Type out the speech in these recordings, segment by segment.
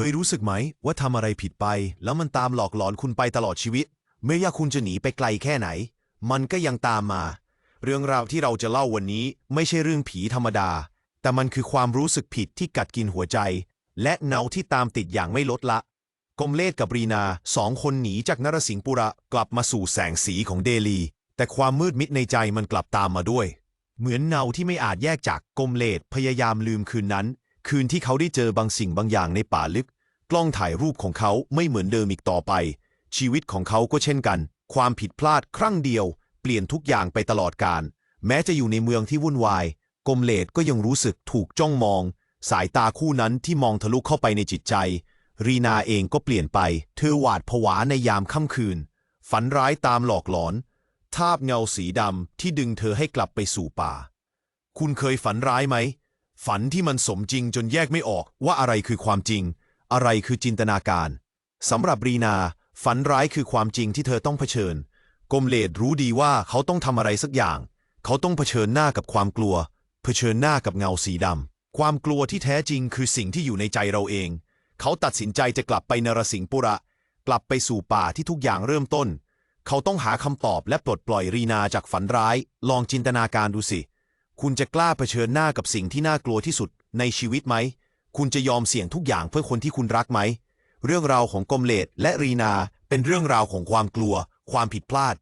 เคยรู้สึกไหมว่าทำอะไรผิดไป แล้วมันตามหลอกหลอนคุณไปตลอดชีวิต ไม่ว่าคุณจะหนีไปไกลแค่ไหน มันก็ยังตามมา เรื่องราวที่เราจะเล่าวันนี้ไม่ใช่เรื่องผีธรรมดา แต่มันคือความรู้สึกผิดที่กัดกินหัวใจ และเนาที่ตามติดอย่างไม่ลดละกมเลศกับรีนาสองคนหนีจากนรสิงห์ปุระกลับมาสู่แสงสีของเดลี แต่ความมืดมิดในใจมันกลับตามมาด้วย เหมือนเนาที่ไม่อาจแยกจากกมเลศพยายามลืมคืนนั้น คืนที่เขาได้เจอบางสิ่งบางอย่างในป่าลึก กล้องถ่ายรูปของเขาไม่เหมือนเดิมอีกต่อไป ชีวิตของเขาก็เช่นกัน ความผิดพลาดครั้งเดียว เปลี่ยนทุกอย่างไปตลอดกาลแม้จะอยู่ในเมืองที่วุ่นวาย กมเลดก็ยังรู้สึกถูกจ้องมอง สายตาคู่นั้นที่มองทะลุเข้าไปในจิตใจ รีนาเองก็เปลี่ยนไป เธอหวาดผวาในยามค่ำคืน ฝันร้ายตามหลอกหลอน ทาบเงาสีดำที่ดึงเธอให้กลับไปสู่ป่า คุณเคยฝันร้ายไหม ฝันที่มันสมจริงจนแยกไม่ออกว่าอะไรคือความจริง อะไรคือจินตนาการสำหรับรีนา ฝันร้ายคือความจริงที่เธอต้องเผชิญ กมเลดรู้ดีว่าเขาต้องทำอะไรสักอย่าง เขาต้องเผชิญหน้ากับความกลัว เผชิญหน้ากับเงาสีดำความกลัวที่แท้จริงคือสิ่งที่อยู่ในใจเราเอง เขาตัดสินใจจะกลับไปนรสิงห์ปุระ กลับไปสู่ป่าที่ทุกอย่างเริ่มต้น เขาต้องหาคำตอบและปลดปล่อยรีนาจากฝันร้าย ลองจินตนาการดูสิ คุณจะกล้าเผชิญหน้ากับสิ่งที่น่ากลัวที่สุดในชีวิตไหม คุณจะยอมเสี่ยงทุกอย่างเพื่อคนที่คุณรักไหม เรื่องราวของกมเลดและรีนาเป็นเรื่องราวของความกลัว ความผิดพลาด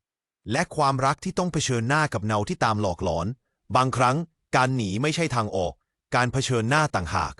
และความรักที่ต้องเผชิญหน้ากับเนาที่ตามหลอกหลอน บางครั้ง การหนีไม่ใช่ทางออก การเผชิญหน้าต่างหาก